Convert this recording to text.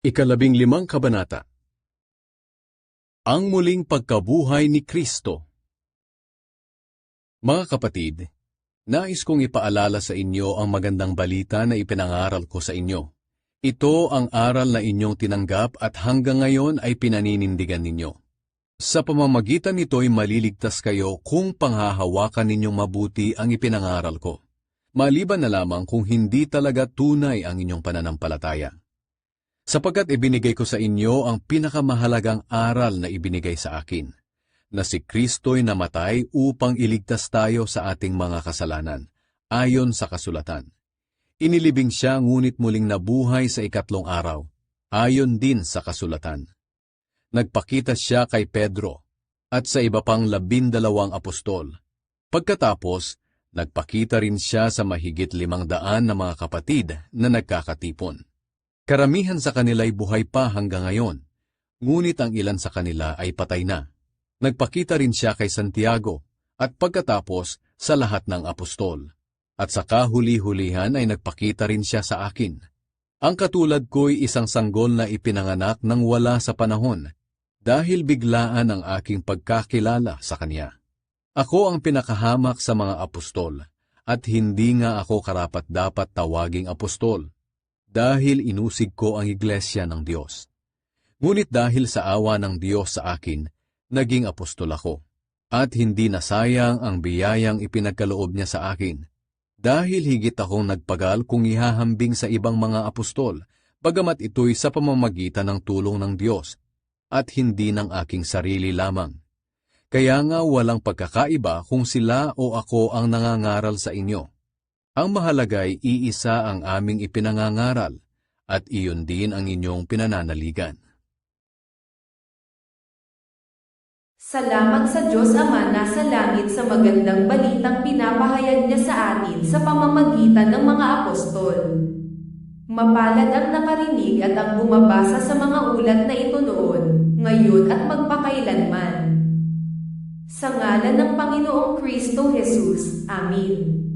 Ikalabing limang kabanata Ang muling pagkabuhay ni Kristo Mga kapatid, nais kong ipaalala sa inyo ang magandang balita na ipinangaral ko sa inyo. Ito ang aral na inyong tinanggap at hanggang ngayon ay pinaninindigan ninyo. Sa pamamagitan nito'y maliligtas kayo kung panghahawakan ninyong mabuti ang ipinangaral ko. Maliban na lamang kung hindi talaga tunay ang inyong pananampalataya. Sapagkat ibinigay ko sa inyo ang pinakamahalagang aral na ibinigay sa akin, na si Kristo'y namatay upang iligtas tayo sa ating mga kasalanan, ayon sa kasulatan. Inilibing siya ngunit muling nabuhay sa ikatlong araw, ayon din sa kasulatan. Nagpakita siya kay Pedro at sa iba pang labindalawang apostol. Pagkatapos, nagpakita rin siya sa mahigit limang daan na mga kapatid na nagkakatipon. Karamihan sa kanila'y buhay pa hanggang ngayon, ngunit ang ilan sa kanila ay patay na. Nagpakita rin siya kay Santiago at pagkatapos sa lahat ng apostol. At sa kahuli-hulihan ay nagpakita rin siya sa akin. Ang katulad ko'y isang sanggol na ipinanganak nang wala sa panahon dahil biglaan ang aking pagkakilala sa kanya. Ako ang pinakahamak sa mga apostol at hindi nga ako karapat dapat tawaging apostol dahil inusig ko ang iglesia ng Diyos. Ngunit dahil sa awa ng Diyos sa akin, naging apostol ako. At hindi nasayang ang biyayang ipinagkaloob niya sa akin. Dahil higit akong nagpagal kung ihahambing sa ibang mga apostol, bagamat ito'y sa pamamagitan ng tulong ng Diyos, at hindi ng aking sarili lamang. Kaya nga walang pagkakaiba kung sila o ako ang nangangaral sa inyo. Ang mahalaga'y iisa ang aming ipinangangaral, at iyon din ang inyong pinananaligan. Salamat sa Diyos Ama nasa langit sa magandang balitang pinapahayag niya sa atin sa pamamagitan ng mga apostol. Mapalad ang nakarinig at ang bumabasa sa mga ulat na ito noon, ngayon at magpakailanman. Sa ngalan ng Panginoong Kristo Jesus. Amen.